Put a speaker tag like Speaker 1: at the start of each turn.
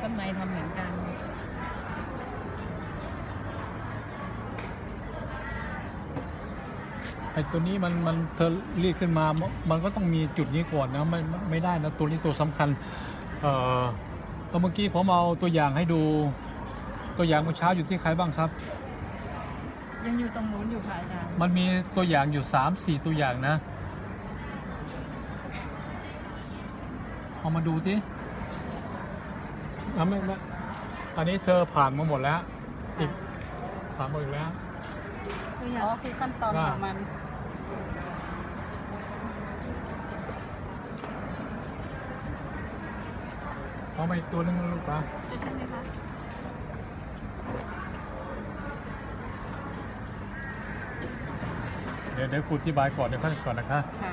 Speaker 1: ซับในทำเหมือนกัน
Speaker 2: ไอ้ตัวนี้มันมันเธอรีดขึ้นมา มันก็ต้องมีจุดนี้ก่อนนะไม่ไม่ไม่ได้นะตัวนี้ตัวสำคัญ เอ่อแล้วเมื่อกี้ผมเอาตัวอย่างให้ดู ตัวอย่างเมื่อเช้าอยู่ที่ใครบ้างครับ
Speaker 1: ยังอยู่ตรงนู้นอยู่ค่ะอาจารย์
Speaker 2: มันมีตัวอย่างอยู่สามสี่ตัวอย่างนะ เอามาดูสิ อะไม่ไม่อันนี้เธอผ่านมาหมดแล้ว อีกผ่านมาอีกแล้ว
Speaker 1: คืออย่างคือขั้นตอนของมัน
Speaker 2: เอามาอีกตัวนึงนะลูกปะ
Speaker 1: ใช่ไหมคะ
Speaker 2: เดี๋ยวเดี๋ยวครูอธิบายก่อนเดี๋ยวค่อยก่อนนะคะ
Speaker 1: ค่ะ